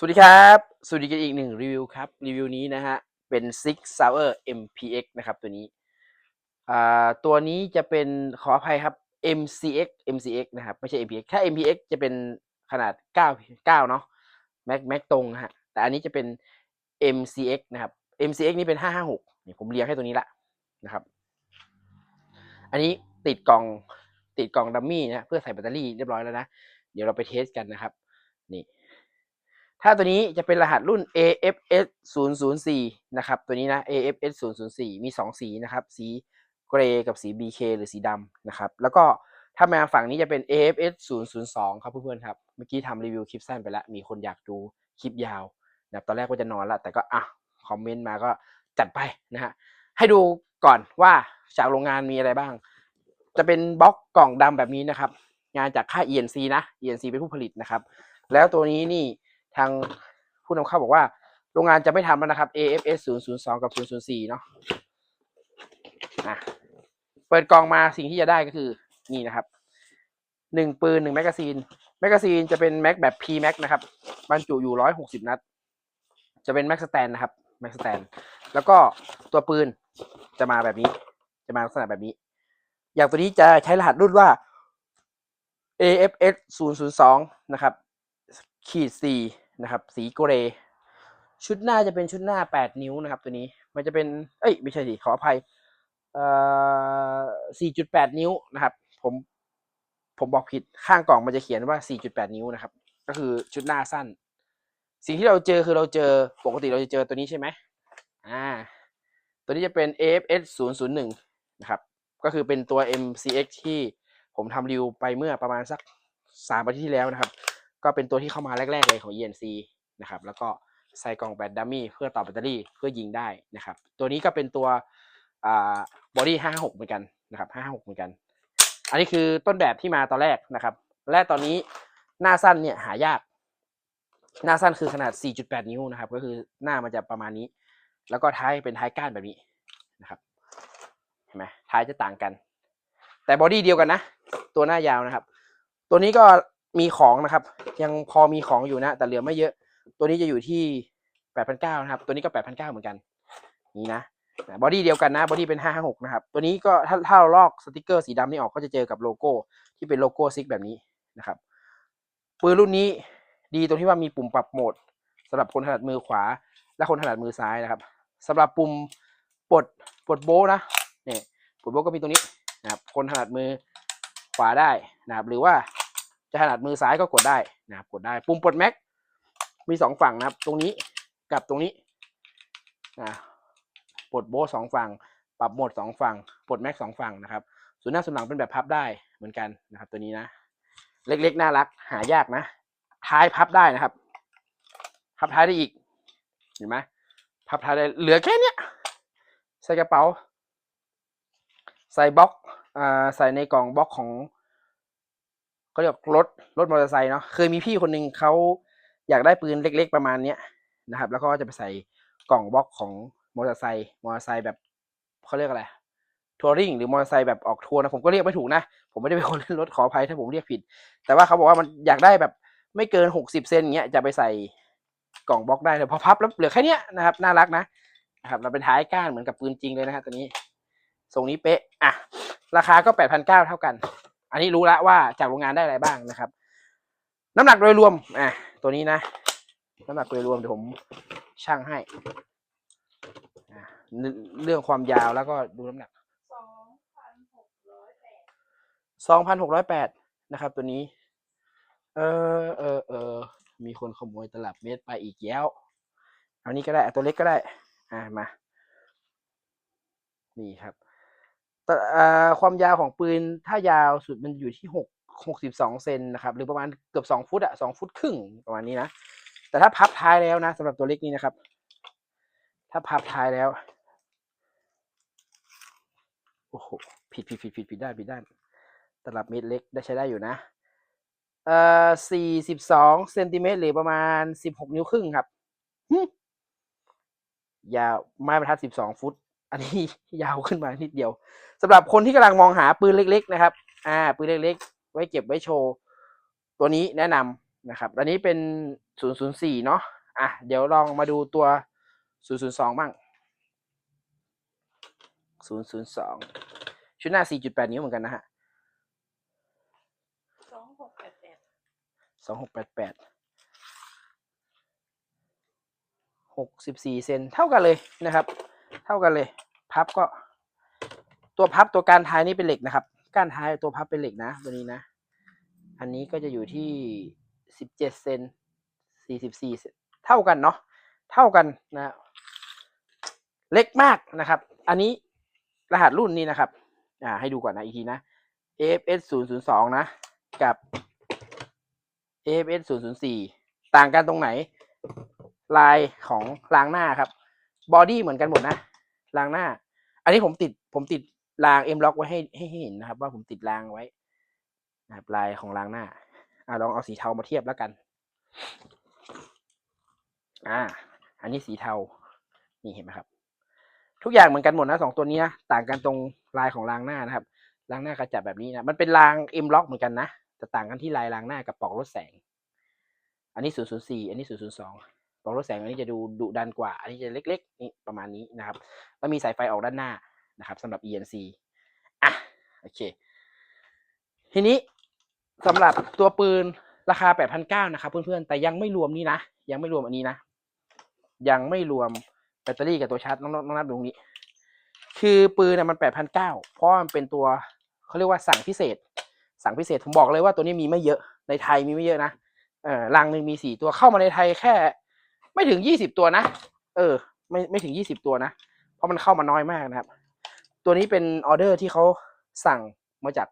สวัสดีครับ สวัสดีกันอีกหนึ่งรีวิวครับ รีวิวนี้นะฮะ เป็น Six Sour MPX นะครับตัวนี้ อ่า ตัวนี้จะเป็นขออภัยครับ MCX MCX นะครับ ไม่ใช่ MPX ถ้า MPX จะเป็นขนาด 9 9 เนาะ Mac Mac ตรงฮะ แต่อันนี้จะเป็น MCX นะครับ MCX นี่เป็น 556นี่ผมเรียงให้ตัวนี้ละนะครับ อันนี้ติดกล่องติดกล่องดัมมี่นะเพื่อใส่แบตเตอรี่เรียบร้อยแล้วนะ เดี๋ยวเราไปเทสกันนะครับ นี่ ถ้าตัวนี้จะเป็นรหัสรุ่น AFS 004นะครับตัวนี้นะ AFS 004มี 2 สีนะครับ สีเกรย์กับสี BK หรือสีดำนะครับ แล้วก็ถ้ามาฝั่งนี้จะเป็น AFS 002ครับเพื่อนๆครับ เมื่อกี้ทำรีวิวคลิปสั้นไปแล้ว มีคนอยากดูคลิปยาวนะตอนแรกว่าจะนอนล้วแต่ก็อะคอมเมนต์มาก็จัดไปนะฮะให้ดูก่อนว่าจากโรงงานมีอะไรบ้าง จะเป็นบล็อกกล่องดำแบบนี้นะครับ งานจากค่าย ENC นะ ENC เป็นผู้ผลิตนะครับ แล้วตัวนี้นี่ ทางผู้นำเข้าบอกว่า โรงงานจะไม่ทำแล้วนะครับ AFS 002 กับ 004 เนาะอะเปิดกล่องมาสิ่งที่จะได้ก็คือนี่นะครับหนึ่งปืนหนึ่งแมกกาซีน แมกกาซีนจะเป็นแม็กแบบ P Max นะครับ บรรจุอยู่160นัด จะเป็นแม็กสแตนนะครับ แม็กสแตน แล้วก็ตัวปืนจะมาแบบนี้ จะมาลักษณะแบบนี้ อย่างตัวนี้จะใช้รหัสรุ่นว่า AFS 002 นะครับ ขีดสี่นะครับ สีเกรย์ชุดหน้าจะเป็นชุดหน้า8นิ้วนะครับ ตัวนี้มันจะเป็น เอ้ยไม่ใช่สิขออภัยเอ่อ4.8นิ้วนะครับ ผมผมบอกผิดข้างกล่องมันจะเขียนว่า 4.8 นิ้วนะครับ ก็คือชุดหน้าสั้น สิ่งที่เราเจอคือเราเจอปกติเราจะเจอตัวนี้ใช่ไหมอ่า ตัวนี้จะเป็น AFS 001นะครับ ก็คือเป็นตัว MCX ที่ผมทำรีวิวไปเมื่อประมาณสักสามอาทิตย์ที่แล้วนะครับ ก็เป็นตัวที่เข้ามาแรก ๆ เลยของ ENC นะครับ แล้วก็ใส่กล่องแบตดัมมี่เพื่อต่อแบตเตอรี่เพื่อยิงได้นะครับ ตัวนี้ก็เป็นตัวบอดี้556 เหมือนกันนะครับ556 เหมือนกัน อันนี้คือต้นแบบที่มาตอนแรกนะครับ และตอนนี้หน้าสั้นเนี่ยหายาก หน้าสั้นคือขนาด 4.8 นิ้วนะครับ ก็คือหน้ามันจะประมาณนี้ แล้วก็ท้ายเป็นท้ายก้านแบบนี้นะครับเห็นไหมท้ายจะต่างกัน แต่บอดี้เดียวกันนะ ตัวหน้ายาวนะครับ ตัวนี้ก็ มีของนะครับ ยังพอมีของอยู่นะ แต่เหลือไม่เยอะ ตัวนี้จะอยู่ที่8,900นะครับ ตัวนี้ก็8,900เหมือนกัน นี่นะบอดี้เดียวกันนะบอดี้เป็น556นะครับ ตัวนี้ก็ถ้าถ้าเราลอกสติกเกอร์สีดำนี่ออกก็จะเจอกับโลโก้ที่เป็นโลโก้ซิกแบบนี้นะครับปืนรุ่นนี้ดีตรงที่ว่ามีปุ่มปรับโหมดสำหรับคนถนัดมือขวา และคนถนัดมือซ้ายนะครับสำหรับปุ่มปลดปลดโบว์นะเนี่ยปลดโบว์ก็มีตรงนี้นะครับคนถนัดมือขวาได้นะครับหรือว่า จะถนัดมือซ้ายก็กดได้นะครับกดได้ปุ่มปลดแม็กมีสองฝั่งนะครับ ตรงนี้กับตรงนี้นะปลดโบสองฝั่ง ปรับโหมดสองฝั่งปลดแม็กสองฝั่งนะครับส่วนหน้าส่วนหลังเป็นแบบพับได้เหมือนกันนะครับ ตัวนี้นะ เล็กๆน่ารัก หายากนะ ท้ายพับได้นะครับ พับท้ายได้อีกเห็นไหมพับท้ายได้เหลือแค่เนี้ยใส่กระเป๋า ใส่บล็อกอ่าใส่ในกล่องบล็อกของ เขาเรียกรถรถมอเตอร์ไซค์เนาะเคยมีพี่คนหนึ่งเขาอยากได้ปืนเล็ก ๆ ประมาณเนี้ยนะครับ แล้วก็จะไปใส่กล่องบล็อกของมอเตอร์ไซค์มอเตอร์ไซค์แบบเขาเรียกอะไรทัวริงหรือมอเตอร์ไซค์แบบออกทัวร์นะผมก็เรียกไม่ถูกนะ ผมไม่ได้เป็นคนเล่นรถขออภัยถ้าผมเรียกผิด แต่ว่าเขาบอกว่ามันอยากได้แบบไม่เกินหกสิบเซนเงี้ยจะไปใส่กล่องบล็อกได้แต่พอพับแล้วเหลือแค่เนี้ยนะครับน่ารักนะนะครับเราเป็นท้ายก้านเหมือนกับปืนจริงเลยนะฮะตัวนี้ทรงนี้เป๊ะอะราคาก็แปดพันเก้าเท่ากัน อันนี้รู้แล้วว่าจากโรงงานได้อะไรบ้างนะครับ น้ำหนักโดยรวมอะตัวนี้นะ น้ำหนักโดยรวมเดี๋ยวผมช่างให้อะเรื่องความยาวแล้วก็ดูน้ำหนักสองพันหกร้อยแปดสองพันหกร้อยแปดนะครับ ตัวนี้ เออเออเออมีคนขโมยตลับเมตรไปอีกแล้วเอานี้ก็ได้เอาตัวเล็กก็ได้ อ่ามา นี่ครับ ตอ่าความยาวของปืนถ้ายาวสุดมันอยู่ที่หกหกสิบสองเซนนะครับ หรือประมาณเกือบสองฟุตอะสองฟุตครึ่งประมาณนี้นะ แต่ถ้าพับท้ายแล้วนะสำหรับตัวเล็กนี้นะครับ ถ้าพับท้ายแล้วโอ้โหผิดผิดผิดผิดผิดได้ผิดได้ตลับเมตรเล็กได้ใช้ได้อยู่นะเอ่อสี่สิบสองเซนติเมตรหรือประมาณสิบหกนิ้วครึ่งครับหึยาวไม้บรรทัดสิบสองฟุต อันนี้ยาวขึ้นมานิดเดียวสำหรับคนที่กำลังมองหาปืนเล็ก ๆ นะครับ อ่า ปืนเล็ก ๆ ไว้เก็บไว้โชว์ ตัวนี้แนะนำนะครับอันนี้เป็นศูนย์ศูนย์สี่เนาะอะ เดี๋ยวลองมาดูตัวศูนย์ศูนย์สองบ้างศูนย์ศูนย์สองชุดหน้าสี่จุดแปดนิ้วเหมือนกันนะฮะสองหกแปดแปดสองหกแปดแปดหกสิบสี่เซนเท่ากันเลยนะครับ เท่ากันเลย พับก็ ตัวพับตัวการท้ายนี่เป็นเหล็กนะครับ กานท้ายตัวพับเป็นเหล็กนะ ตัวนี้นะ อันนี้ก็จะอยู่ที่สิบเจ็ดเซนสี่สิบสี่เท่ากันเนาะเท่ากันนะ เล็กมากนะครับ อันนี้รหัสรุ่นนี้นะครับ อ่า ให้ดูก่อนนะอีกทีนะ AFS 0 0 2นะ กับ AFS 0 0 4ต่างกันตรงไหน ลายของรางหน้าครับ บอดี้เหมือนกันหมดนะรางหน้า อันนี้ผมติดผมติดราง M lock ไว้ให้ให้ให้เห็นนะครับ ว่าผมติดรางไว้นะครับลายของรางหน้าอ่าลองเอาสีเทามาเทียบแล้วกัน อ่า อันนี้สีเทา นี่เห็นไหมครับ ทุกอย่างเหมือนกันหมดนะสองตัวนี้นะต่างกันตรงลายของรางหน้านะครับรางหน้ากระจับแบบนี้นะมันเป็นราง M lock เหมือนกันนะแต่ต่างกันที่ลายรางหน้ากับปอกลดแสง อันนี้ 004 อันนี้ 002 ปลอกลดแสงอันนี้จะดูดุดันกว่า อันนี้จะเล็กๆนี่ประมาณนี้นะครับแล้วมีสายไฟออกด้านหน้านะครับสำหรับ ENC อะโอเค ทีนี้สำหรับตัวปืนราคา 8,900นะครับเพื่อนๆ แต่ยังไม่รวมนี่นะ ยังไม่รวมอันนี้นะ ยังไม่รวมแบตเตอรี่กับตัวชาร์จ น้องน้องนับดูตรงนี้ คือปืนเนี่ยมัน 8,900 เพราะว่ามันเป็นตัวเขาเรียกว่าสั่งพิเศษ สั่งพิเศษ ผมบอกเลยว่าตัวนี้มีไม่เยอะ ในไทยมีไม่เยอะนะเออรังหนึ่งมีสี่ตัวเข้ามาในไทยแค่ ไม่ถึงยี่สิบตัวนะ เออ ไม่ไม่ถึงยี่สิบตัวนะ เพราะมันเข้ามาน้อยมากนะครับ ตัวนี้เป็นออเดอร์ที่เขาสั่งมาจาก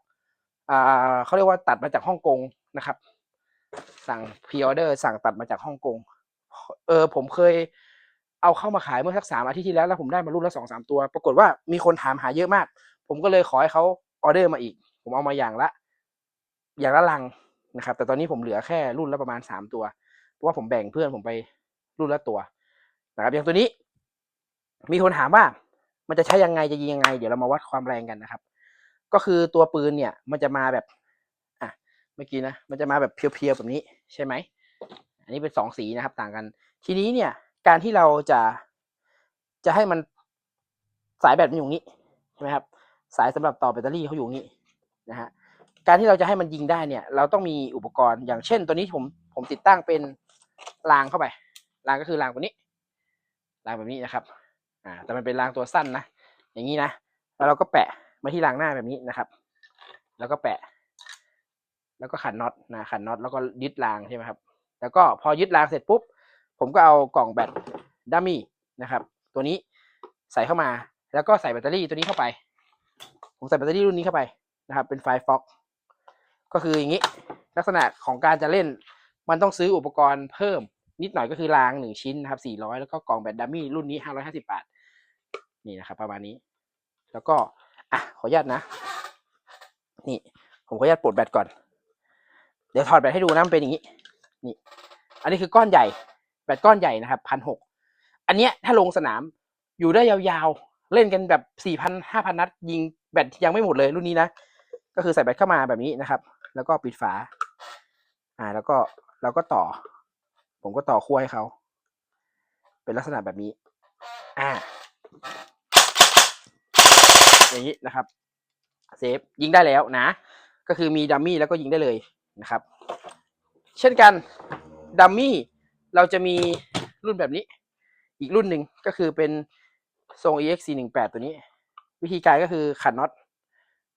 อ่าเขาเรียกว่าตัดมาจากฮ่องกงนะครับ สั่งพรีออเดอร์สั่งตัดมาจากฮ่องกง เออผมเคยเอาเข้ามาขายเมื่อสักสามอาทิตย์ที่แล้วแล้วผมได้มารุ่นละสองสามตัว ปรากฏว่ามีคนถามหาเยอะมาก ผมก็เลยขอให้เขาออเดอร์มาอีก ผมเอามาอย่างละ อย่างละลังนะครับ แต่ตอนนี้ผมเหลือแค่รุ่นละประมาณสามตัว เพราะว่าผมแบ่งเพื่อนผมไป รุ่นละตัวนะครับอย่างตัวนี้ มีคนถามว่า มันจะใช้ยังไงจะยิงยังไง เดี๋ยวเรามาวัดความแรงกันนะครับ ก็คือตัวปืนเนี่ย มันจะมาแบบอะเมื่อกี้นะมันจะมาแบบเพียวๆแบบนี้ใช่ไหมอันนี้เป็นสองสีนะครับ ต่างกัน ทีนี้เนี่ย การที่เราจะจะให้มันสายแบตมันอยู่งนี้ใช่ไหมครับ สายสำหรับต่อแบตเตอรี่เขาอยู่งนี้นะฮะการที่เราจะให้มันยิงได้เนี่ย เราต้องมีอุปกรณ์อย่างเช่น ตัวนี้ผมผมติดตั้งเป็นรางเข้าไป รางก็คือรางตัวนี้ รางแบบนี้นะครับ อ่า แต่มันเป็นรางตัวสั้นนะ อย่างนี้นะ แล้วเราก็แปะมาที่รางหน้าแบบนี้นะครับ แล้วก็แปะ แล้วก็ขันน็อตนะ ขันน็อตแล้วก็ยึดรางใช่ไหมครับ แล้วก็พอยึดรางเสร็จปุ๊บ ผมก็เอากล่องแบตดัมมี่นะครับ ตัวนี้ใส่เข้ามา แล้วก็ใส่แบตเตอรี่ตัวนี้เข้าไป ผมใส่แบตเตอรี่รุ่นนี้เข้าไปนะครับ เป็นไฟฟ็อกก็คืออย่างนี้ ลักษณะของการจะเล่นมันต้องซื้ออุปกรณ์เพิ่ม นิดหน่อยก็คือรางหนึ่งชิ้นนะครับสี่ร้อยแล้วก็กล่องแบตดัมมี่รุ่นนี้ห้าร้อยห้าสิบาท นี่นะครับประมาณนี้ แล้วก็อะขออนุญาตนะ นี่ผมขออนุญาตปลดแบตก่อน เดี๋ยวถอดแบตให้ดูนะมันเป็นอย่างนี้ นี่ อันนี้คือก้อนใหญ่ แบตก้อนใหญ่นะครับพันหกอันเนี้ยถ้าลงสนามอยู่ได้ยาวๆ เล่นกันแบบสี่พันห้าพันนัด ยิงแบตยังไม่หมดเลยรุ่นนี้นะ ก็คือใส่แบตเข้ามาแบบนี้นะครับ แล้วก็ปิดฝา อ่า แล้วก็เราก็ต่อ ผมก็ต่อขั้วให้เขา เป็นลักษณะแบบนี้ อ่า อย่างนี้นะครับ เซฟยิงได้แล้วนะ ก็คือมีดัมมี่แล้วก็ยิงได้เลยนะครับ เช่นกันดัมมี่เราจะมีรุ่นแบบนี้ อีกรุ่นหนึ่งก็คือเป็นทรง EX 4 1 8ตัวนี้ วิธีการก็คือขันน็อต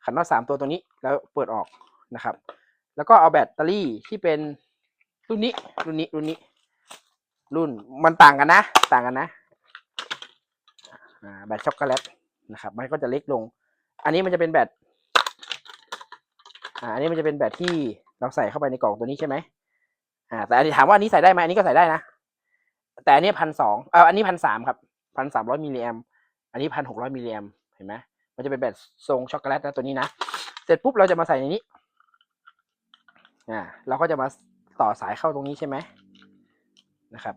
ขันน็อตสามตัวตัวนี้แล้วเปิดออกนะครับ แล้วก็เอาแบตเตอรี่ที่เป็นรุ่นนี้รุ่นนี้รุ่นนี้ รุ่นมันต่างกันนะ ต่างกันนะแบตช็อกโกแลตนะครับ มันก็จะเล็กลง อันนี้มันจะเป็นแบตอ่าอันนี้มันจะเป็นแบตที่เราใส่เข้าไปในกล่องตัวนี้ใช่ไหมอ่าแต่อันนี้ถามว่าอันนี้ใส่ได้ไหมอันนี้ก็ใส่ได้นะ แต่อันนี้พันสองเอออันนี้พันสามครับพันสามร้อยมิลลิแอมอันนี้พันหกร้อยมิลลิแอมเห็นไหมมันจะเป็นแบบทรงช็อกโกแลตนะตัวนี้นะ เสร็จปุ๊บเราจะมาใส่ในนี้ อ่า เราก็จะมาต่อสายเข้าตรงนี้ใช่ไหม นะครับ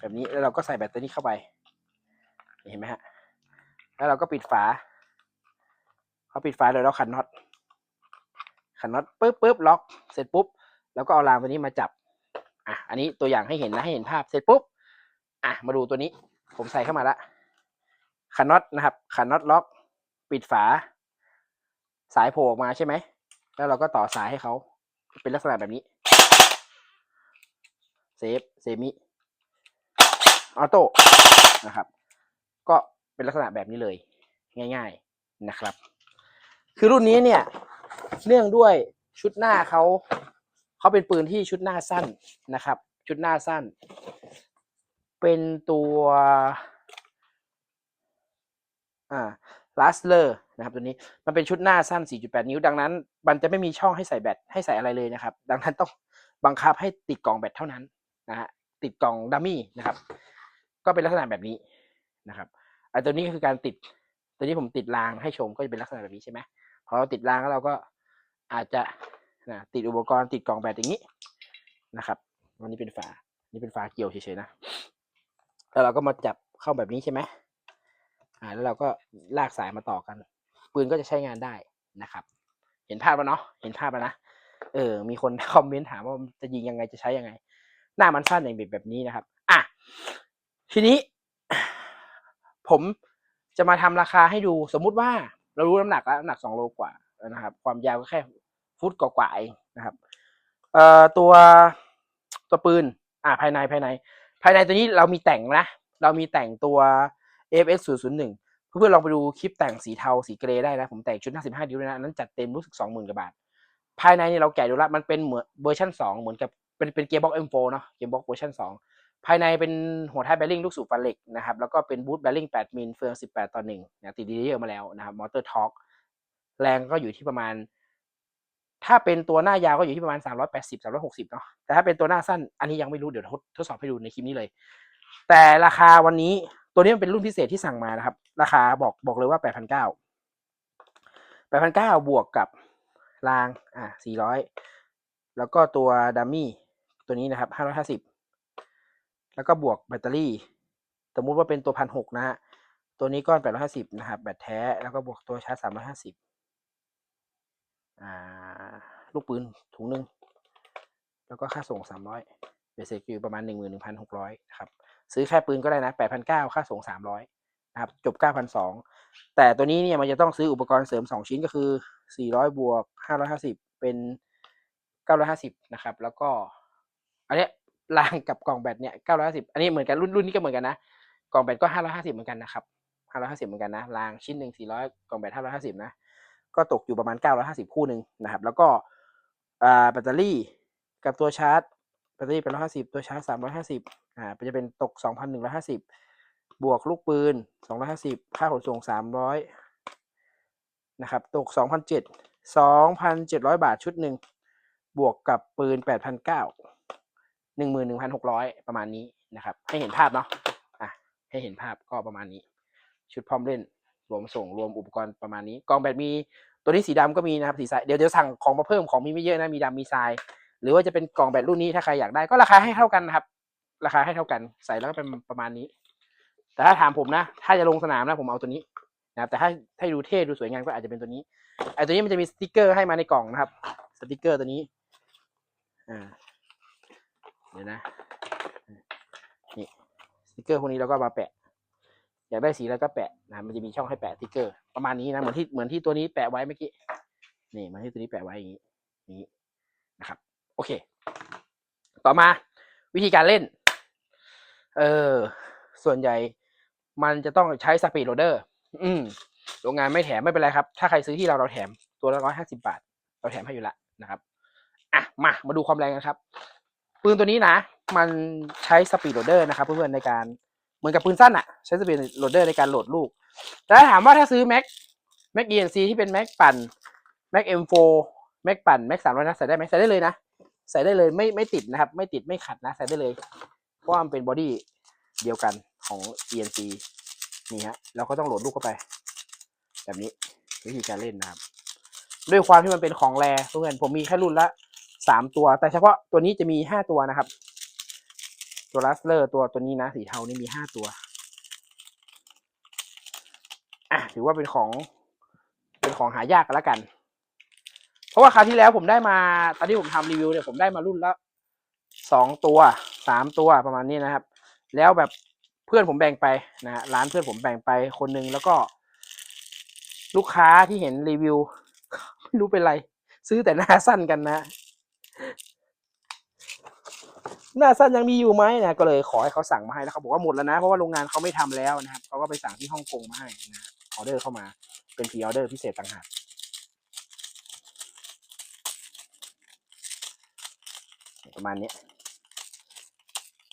แบบนี้แล้วเราก็ใส่แบตตัวนี้เข้าไป เห็นไหมฮะ แล้วเราก็ปิดฝาพอปิดฝาเลยเราขันน็อตขันน็อตปุ๊บปุ๊บล็อกเสร็จปุ๊บแล้วก็เอารางตัวนี้มาจับอะอันนี้ตัวอย่างให้เห็นนะให้เห็นภาพเสร็จปุ๊บอะมาดูตัวนี้ ผมใส่เข้ามาละขันน็อตนะครับ ขันน็อตล็อก ปิดฝา สายโผล่ออกมาใช่ไหมแล้วเราก็ต่อสายให้เขาเป็นลักษณะแบบนี้ เซฟเซมิออโต้นะครับ ก็เป็นลักษณะแบบนี้เลย ง่ายๆนะครับ คือรุ่นนี้เนี่ย เนื่องด้วยชุดหน้าเขาเขาเป็นปืนที่ชุดหน้าสั้นนะครับ ชุดหน้าสั้น เป็นตัวอ่าลาสเลอร์นะครับตัวนี้มันเป็นชุดหน้าสั้น 4.8 นิ้วดังนั้น มันจะไม่มีช่องให้ใส่แบตให้ใส่อะไรเลยนะครับ ดังนั้นต้องบังคับให้ติดกล่องแบตเท่านั้น นะฮะติดกล่องดัมมี่นะครับ ก็เป็นลักษณะแบบนี้นะครับไอ้ตัวนี้ก็คือการติด ตัวนี้ผมติดรางให้ชมก็จะเป็นลักษณะแบบนี้ใช่ไหมพอเราติดรางแล้วเราก็อาจจะนะติดอุปกรณ์ติดกล่องแบตอย่างนี้นะครับวันนี้เป็นฝา นี่เป็นฝาเกี่ยวเฉยๆนะ แล้วเราก็มาจับเข้าแบบนี้ใช่ไหมอ่า แล้วเราก็ลากสายมาต่อกัน ปืนก็จะใช้งานได้นะครับ เห็นภาพแล้วเนาะ เห็นภาพแล้วนะ เออ มีคนคอมเมนต์ถามว่าจะยิงยังไงจะใช้ยังไง หน้ามันสั้นอย่างแบบนี้นะครับ อะ ทีนี้ ผมจะมาทำราคาให้ดูสมมุติว่าเรารู้น้ำหนักแล้วน้ำหนักสองโลกว่านะครับ ความยาวก็แค่ฟุตกว่าๆเองนะครับ เอ่อตัวตัวปืน อ่าภายในภายใน ภายในตัวนี้เรามีแต่งนะ เรามีแต่งตัว AFS 001เพื่อนๆลองไปดูคลิปแต่งสีเทาสีเกรย์ได้นะ ผมแต่งชุด 55ดิวด้วนะนนั้นจัดเต็มรู้สึก 20,000 กว่าบาท ภายในเนี่ยเราแกะดูละมันเป็นเหมือนเวอร์ชัน2 เหมือนกับ เป็นเป็นเกียร์บ็อก M4 เนาะเกียร์บ็อกเวอร์ชัน2ภายในเป็นหัวท้ายแบริ่งลูกสูบฟันเหล็กนะครับแล้วก็เป็นบูทแบริ่ง8มิลเฟือง 18 ต่อ1นะติดดีเยอะมาแล้วนะครับมอเตอร์ทอร์กแรงก็อยู่ที่ประมาณ ถ้าเป็นตัวหน้ายาวก็อยู่ที่ประมาณ 380 360 เนาะแต่ถ้าเป็นตัวหน้าสั้นอันนี้ยังไม่รู้เดี๋ยวทดทดสอบให้ดูในคลิปนี้เลย แต่ราคาวันนี้ตัวนี้มันเป็นรุ่นพิเศษที่สั่งมานะครับ ราคาบอกบอกเลยว่า 8,900 8,900 บวกกับรางอ่า400 แล้วก็ตัวดัมมี่ ตัวนี้นะครับ550แล้วก็บวกแบตเตอรี่ สมมุติว่าเป็นตัว1,600นะฮะ ตัวนี้ก้อน850นะครับ แบตแท้ แล้วก็บวกตัวชาร์จ350อ่าลูกปืนถุงหนึ่ง แล้วก็ค่าส่ง300เบสเซ็ตอยู่ประมาณ11,600นะครับ ซื้อแค่ปืนก็ได้นะ8,900ค่าส่ง300นะครับ จบ9,200แต่ตัวนี้เนี่ยมันจะต้องซื้ออุปกรณ์เสริม2ชิ้นก็คือ400บวก550เป็น950นะครับ แล้วก็ อันนี้รางกับกล่องแบตเนี่ยเก้าร้อยห้าสิบอันนี้เหมือนกันรุ่นรุ่นนี้ก็เหมือนกันนะ กล่องแบตก็ห้าร้อยห้าสิบเหมือนกันนะครับห้าร้อยห้าสิบเหมือนกันนะรางชิ้นหนึ่งสี่ร้อยกล่องแบตห้าร้อยห้าสิบนะ ก็ตกอยู่ประมาณเก้าร้อยห้าสิบคู่หนึ่งนะครับ แล้วก็แบตเตอรี่กับตัวชาร์จแบตเตอรี่เป็นร้อยห้าสิบตัวชาร์จสามร้อยห้าสิบอ่าจะเป็นตกสองพันหนึ่งร้อยห้าสิบบวกลูกปืนสองร้อยห้าสิบค่าขนส่งสามร้อยนะครับ ตกสองพันเจ็ดสองพันเจ็ดร้อยบาทชุดหนึ่ง บวกกับปืนแปดพันเก้า 8,900 11,600ประมาณนี้นะครับ ให้เห็นภาพเนาะอะให้เห็นภาพก็ประมาณนี้ ชุดพร้อมเล่น รวมส่งรวมอุปกรณ์ประมาณนี้กล่องแบตมีตัวนี้สีดำก็มีนะครับสีทรายเดี๋ยวเดี๋ยวสั่งของมาเพิ่มของมีไม่เยอะนะมีดำมีทราย หรือว่าจะเป็นกล่องแบตรุ่นนี้ถ้าใครอยากได้ก็ราคาให้เท่ากันนะครับ ราคาให้เท่ากันใส่แล้วก็เป็นประมาณนี้ แต่ถ้าถามผมนะ ถ้าจะลงสนามนะผมเอาตัวนี้นะครับแต่ถ้าถ้าดูเท่ดูสวยงามก็อาจจะเป็นตัวนี้ไอ้ตัวนี้มันจะมีสติกเกอร์ให้มาในกล่องนะครับ สติกเกอร์ตัวนี้อ่า ดี๋ยวนะนี่สติกเกอร์พวกนี้เราก็มาแปะ อยากได้สีแล้วก็แปะนะมันจะมีช่องให้แปะสติกเกอร์ ประมาณนี้นะเหมือนที่เหมือนที่ตัวนี้แปะไว้เมื่อกี้นี่เหมือนที่ตัวนี้แปะไว้อย่างนี้นี้นะครับ โอเค ต่อมาวิธีการเล่น เออส่วนใหญ่มันจะต้องใช้สปีดโรเดอร์อืมโรงงานไม่แถมไม่เป็นไรครับ ถ้าใครซื้อที่เราเราแถมตัวละร้อยห้าสิบาท เราแถมให้อยู่ละนะครับ อะมามาดูความแรงกันครับ ปืนตัวนี้นะ มันใช้สปีดโรเดอร์นะครับเพื่อนๆในการเหมือนกับปืนสั้นอะใช้สปีดโรเดอร์ในการโหลดลูก แต่ถามว่าถ้าซื้อแม็กแม็ก ENC ที่เป็นแม็กปั่นแม็ก M4 แม็กปั่นแม็กสามร้อยนัดใส่ได้ไหมใส่ได้เลยนะใส่ได้เลยไม่ไม่ติดนะครับ ไม่ติดไม่ขัดนะใส่ได้เลย เพราะว่ามันเป็นบอดี้เดียวกันของ ENC นี่ฮะเราก็ต้องโหลดลูกเข้าไป แบบนี้วิธีการเล่นนะครับ ด้วยความที่มันเป็นของแรเพื่อนผมมีแค่รุ่นละ สามตัว แต่เฉพาะตัวนี้จะมีห้าตัวนะครับ ตัวลัสเลอร์ตัวตัวนี้นะสีเทานี่มีห้าตัวอะถือว่าเป็นของเป็นของหายากกันแล้วกัน เพราะว่าคราวที่แล้วผมได้มาตอนที่ผมทำรีวิวเนี่ยผมได้มารุ่นละสองตัวสามตัวประมาณนี้นะครับ แล้วแบบเพื่อนผมแบ่งไปนะร้านเพื่อนผมแบ่งไปคนหนึ่งแล้วก็ ลูกค้าที่เห็นรีวิวไม่รู้เป็นไร ซื้อแต่หน้าสั้นกันนะ หน้าสั้นยังมีอยู่ไหมนะก็เลยขอให้เขาสั่งมาให้แล้วเขาบอกว่าหมดแล้วนะเพราะว่าโรงงานเขาไม่ทำแล้วนะครับเขาก็ไปสั่งที่ฮ่องกงมาให้นะออเดอร์เข้ามาเป็นพรีออเดอร์พิเศษต่างหากประมาณนี้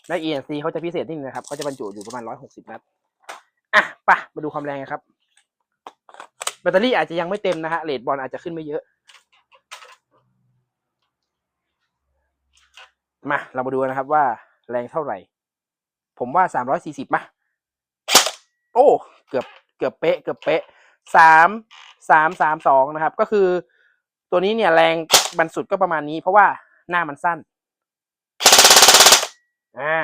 และ ENC เขาจะพิเศษนิดนึงนะครับเขาจะบรรจุอยู่ประมาณร้อยหกสิบนัดอะปะมาดูความแรงครับ แบตเตอรี่อาจจะยังไม่เต็มนะฮะเลดบอลอาจจะขึ้นไม่เยอะ มาเรามาดูนนะครับว่าแรงเท่าไหร่ ผมว่าสามร้อยสี่สิบมาโอ้เกือบเกือบเป๊ะเกือบเป๊ะสามสามสามสองนะครับ ก็คือตัวนี้เนี่ยแรงบรรสุดก็ประมาณนี้ เพราะว่าหน้ามันสั้นอ่า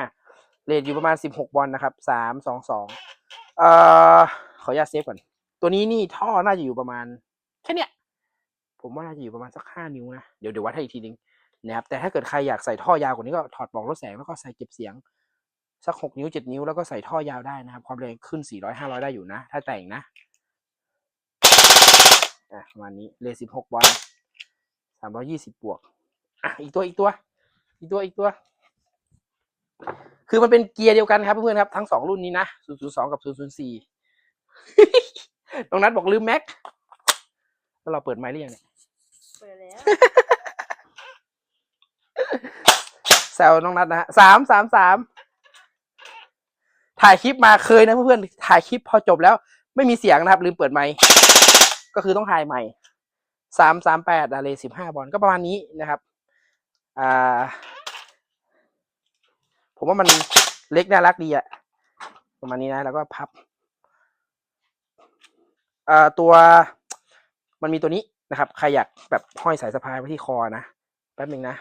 เรทอยู่ประมาณสิบหกบอลนะครับสามสองสองเอ่อขออนุญาตเซฟก่อน ตัวนี้นี่ท่อน่าจะอยู่ประมาณแค่เนี้ยผมว่าน่าจะอยู่ประมาณสักห้านิ้วนะ เดี๋ยวเดี๋ยววัดให้อีกทีนึง นะครับแต่ถ้าเกิดใครอยากใส่ท่อยาวกว่านี้ก็ถอดปลอกลดแสงแล้วก็ใส่เก็บเสียง สักหกนิ้วเจ็ดนิ้วแล้วก็ใส่ท่อยาวได้นะครับ ความแรงขึ้นสี่ร้อยห้าร้อยได้อยู่นะ ถ้าแต่งนะอะประมาณนี้เลสิบหกบอลสามร้อยี่สิบบวกอะอีกตัวอีกตัว อีกตัวอีกตัว คือมันเป็นเกียร์เดียวกันครับเพื่อนๆครับ ทั้งสองรุ่นนี้นะศูนย์ศูนย์สองกับศูนย์ศูนย์สี่ตรงนั้นบอกลืมแม็กแล้วเราเปิดไมค์หรือยังเนี่ยเปิดแล้ว แซวน้องนัดนะฮะสามสามสามถ่ายคลิปมาเคยนะเพื่อนๆถ่ายคลิปพอจบแล้ว ไม่มีเสียงนะครับ ลืมเปิดไมค์ก็คือต้องถ่ายใหม่สามสามแปดอะเลสิบห้าบอลก็ประมาณนี้นะครับ อ่า ผมว่ามันเล็กน่ารักดีอะประมาณนี้นะ แล้วก็พับอ่าตัวมันมีตัวนี้นะครับใครอยากแบบห้อยสายสะพายไว้ที่คอนะ แป๊บหนึ่งนะ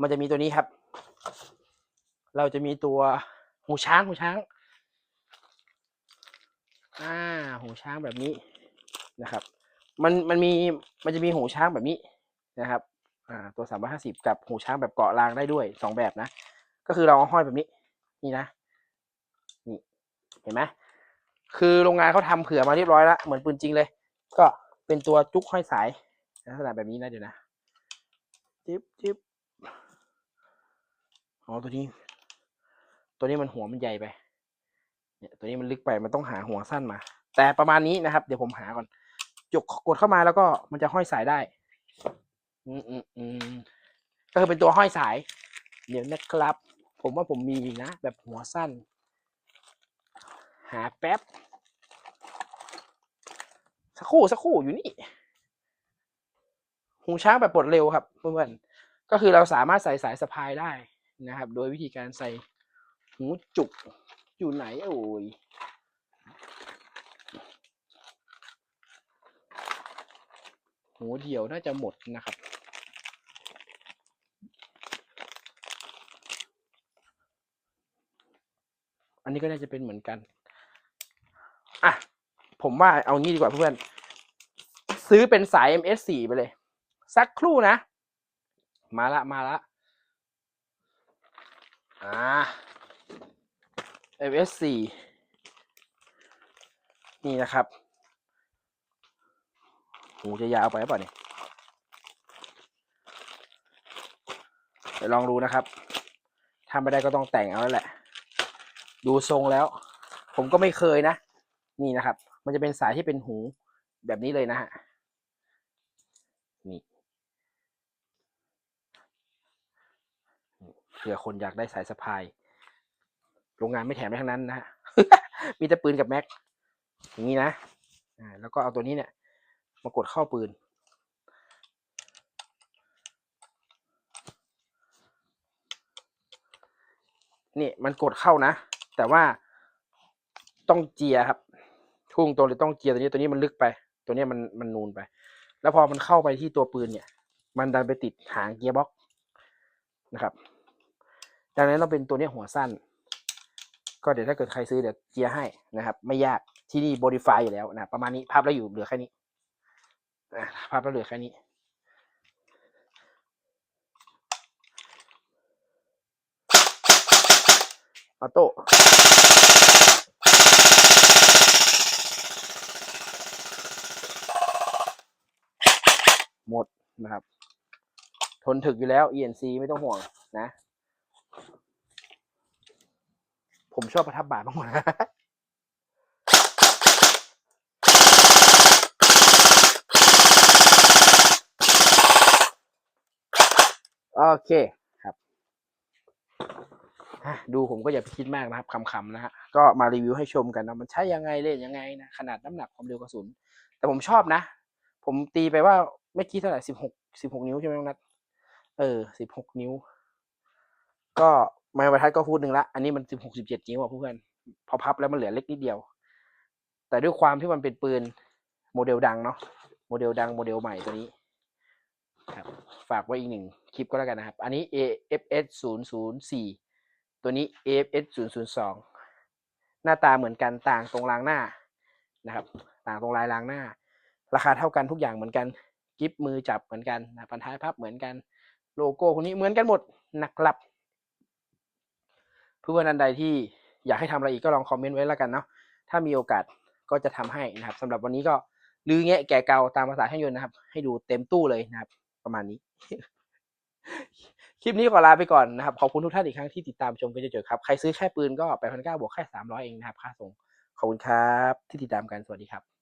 มันจะมีตัวนี้ครับ เราจะมีตัวหูช้างหูช้าง อ่า หูช้างแบบนี้นะครับ มันมันมีมันจะมีหูช้างแบบนี้นะครับ อ่า ตัวสามร้อยห้าสิบกับหูช้างแบบเกาะรางได้ด้วยสองแบบนะ ก็คือเราเอาห้อยแบบนี้ นี่นะ นี่ เห็นไหมคือโรงงานเขาทำเผื่อมาเรียบร้อยแล้ว เหมือนปืนจริงเลย ก็เป็นตัวจุกห้อยสายลักษณะแบบนี้นะเดี๋ยวนะจิ๊บจิ๊บ อ๋อตัวนี้ ตัวนี้มันหัวมันใหญ่ไป เนี่ย ตัวนี้มันลึกไปมันต้องหาหัวสั้นมา แต่ประมาณนี้นะครับ เดี๋ยวผมหาก่อนจกกดเข้ามาแล้วก็มันจะห้อยสายได้ อืมอืมอืมก็คือเป็นตัวห้อยสาย เดี๋ยวนะครับ ผมว่าผมมีนะ แบบหัวสั้น หาแป๊บ สักครู่สักครู่อยู่นี่หูช้างแบบปลดเร็วครับเพื่อนๆก็คือเราสามารถใส่สายสะพายได้ นะครับ โดยวิธีการใส่หูจุกอยู่ไหนโอ้ยหูเดียวน่าจะหมดนะครับอันนี้ก็น่าจะเป็นเหมือนกัน อะ ผมว่าเอางี้ดีกว่าเพื่อน ซื้อเป็นสาย MS4 ไปเลย สักครู่นะ มาละ มาละ อ่า MS4 นี่นะครับหูจะยาวไปหรือเปล่าเนี่ยเดี๋ยวลองดูนะครับทำไม่ได้ก็ต้องแต่งเอาแล้วแหละ ดูทรงแล้ว ผมก็ไม่เคยนะ นี่นะครับ มันจะเป็นสายที่เป็นหูแบบนี้เลยนะฮะ นี่เผื่อคนอยากได้สายสะพาย โรงงานไม่แถมได้ทั้งนั้นนะฮะมีแต่ปืนกับแม็ก อย่างนี้นะ อ่า แล้วก็เอาตัวนี้เนี่ย มากดเข้าปืน นี่มันกดเข้านะ แต่ว่าต้องเจียครับ ทุ่งตัวเลยต้องเจียตัวนี้ตัวนี้มันลึกไป ตัวนี้มันมันนูนไป แล้วพอมันเข้าไปที่ตัวปืนเนี่ย มันดันไปติดหางเกียร์บ็อกนะครับ ดังนั้นเราเป็นตัวนี้หัวสั้น ก็เดี๋ยวถ้าเกิดใครซื้อเดี๋ยวเจียร์ให้นะครับ ไม่ยากที่นี่บ o ดิฟายอยู่แล้วนะประมาณนี้ภาพแล้อยู่เหลือแค่นี้ภาพแล้เหลือแค่นี้ออโต้หมดนะครับ ทนถึกอยู่แล้ว ENC ไม่ต้องห่วงนะ ผมชอบประทับบาทมากกว่านะโอเคครับดูผมก็อย่าไปคิดมากนะครับคำๆนะฮะก็มารีวิวให้ชมกันนะมันใช้ยังไงเล่นยังไงนะขนาดน้ำหนักความเร็วกระสุน แต่ผมชอบนะ ผมตีไปว่าเมื่อกี้เท่าไหร่สิบหกสิบหกนิ้วใช่ไหมน้องนัทเออสิบหกนิ้ว ก็ ไม้บรรทัดก็พูดหนึ่งละอันนี้มันสิบหกสิบเจ็ดนิ้วอะเพื่อนพอพับแล้วมันเหลือเล็กนิดเดียว แต่ด้วยความที่มันเป็นปืนโมเดลดังเนาะโมเดลดังโมเดลใหม่ตัวนี้ครับฝากไว้อีกหนึ่งคลิปก็แล้วกันนะครับ อันนี้ AFS 0 0 4ตัวนี้ AFS 0 0 2หน้าตาเหมือนกันต่างตรงรางหน้านะครับ ต่างตรงลายรางหน้า ราคาเท่ากันทุกอย่างเหมือนกันกิฟมือจับเหมือนกันนะพันท้ายพับเหมือนกัน โลโก้คนนี้เหมือนกันหมดนะครับ เพื่อนอันใดที่อยากให้ทำอะไรอีกก็ลองคอมเมนต์ไว้แล้วกันเนาะถ้ามีโอกาสก็จะทำให้นะครับสำหรับวันนี้ก็ลือแงะแก่เกาตามภาษาช่างยนต์นะครับ ให้ดูเต็มตู้เลยนะครับ ประมาณนี้ คลิปนี้ขอลาไปก่อนนะครับ ขอบคุณทุกท่านอีกครั้งที่ติดตามชมกันเจอครับ ใครซื้อแค่ปืนก็แปดพันเก้าบวกแค่สามร้อยเองนะครับ ค่าส่งขอบคุณครับ ที่ติดตามกันสวัสดีครับ